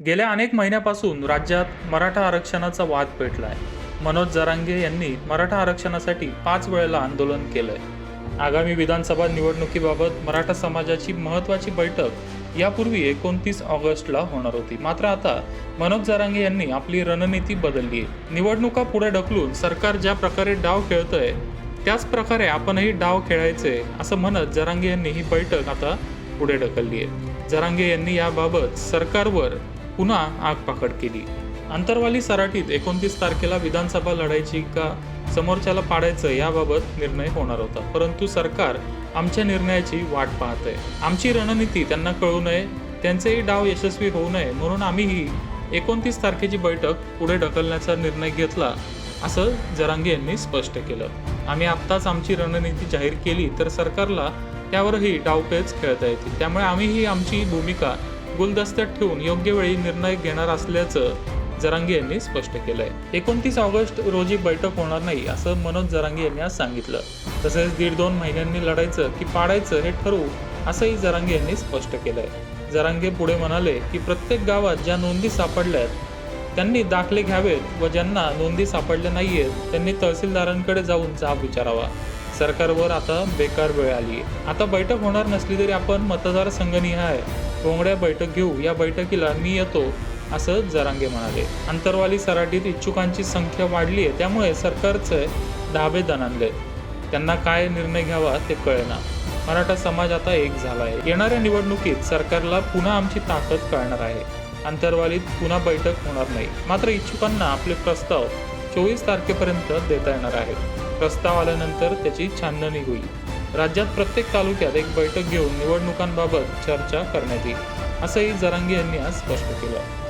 गेल्या अनेक महिन्यापासून राज्यात मराठा आरक्षणाचा वाद पेटला आहे मनोज जरांगे यांनी मराठा आरक्षणासाठी पाच वेळेला आंदोलन केलंय. आगामी विधानसभा निवडणुकीबाबत मराठा समाजाची महत्त्वाची बैठक यापूर्वी एकोणतीस ऑगस्टला होणार होती. मात्र आता मनोज जरांगे यांनी आपली रणनीती बदलली आहे. निवडणुका पुढे ढकलून सरकार ज्या प्रकारे डाव खेळतंय त्याच प्रकारे आपणही डाव खेळायचे असं म्हणत जरांगे यांनी ही बैठक आता पुढे ढकलली आहे. जरांगे यांनी याबाबत सरकारवर पुन्हा आगपाकड केली. अंतरवाली सराटीत एकोणतीस तारखेला विधानसभा लढायची का समोरच्याला पाडायचं याबाबत निर्णय होणार होता. परंतु सरकार आमच्या निर्णयाची वाट पाहत आहे आमची रणनीती त्यांना कळू नये त्यांचेही डाव यशस्वी होऊ नये म्हणून आम्हीही एकोणतीस तारखेची बैठक पुढे ढकलण्याचा निर्णय घेतला असं जरांगे यांनी स्पष्ट केलं. आम्ही आत्ताच आमची रणनीती जाहीर केली तर सरकारला त्यावरही डावपेच खेळता येतील. त्यामुळे आम्हीही आमची भूमिका गुलदस्त्यात ठेवून योग्य वेळी निर्णय घेणार असल्याचं जरांगे यांनी स्पष्ट केलंय. एकोणतीस ऑगस्ट रोजी बैठक होणार नाही असं मनोज जरांगे यांनी आज सांगितलं. तसेच दीड दोन महिन्यांनी लढायचं की पाडायचं हे ठरवू असंही जरांगे यांनी स्पष्ट केलंय. जरांगे पुढे म्हणाले की प्रत्येक गावात ज्या नोंदी सापडल्यात त्यांनी दाखले घ्यावेत व ज्यांना नोंदी सापडल्या नाहीयेत त्यांनी तहसीलदारांकडे जाऊन जाब विचारावा. सरकारवर आता बेकार वेळ आली आहे आता बैठक होणार नसली तरी आपण मतदारसंघनिहाय कोंबड्या बैठक घेऊ या बैठकीला मी येतो असं जरांगे म्हणाले. अंतरवाली सराटीत इच्छुकांची संख्या वाढली आहे त्यामुळे सरकारचे धाबे दणाणले. त्यांना काय निर्णय घ्यावा ते कळेना. मराठा समाज आता एक झाला आहे येणाऱ्या निवडणुकीत सरकारला पुन्हा आमची ताकद कळणार आहे. अंतरवालीत पुन्हा बैठक होणार नाही. मात्र इच्छुकांना आपले प्रस्ताव चोवीस तारखेपर्यंत देता येणार आहेत. प्रस्ताव आल्यानंतर त्याची छाननी होईल. राज्यात प्रत्येक तालुक्यात एक बैठक घेऊन निवडणुकांबाबत चर्चा करण्यात येईल असंही जरांगे यांनी आज स्पष्ट केलं.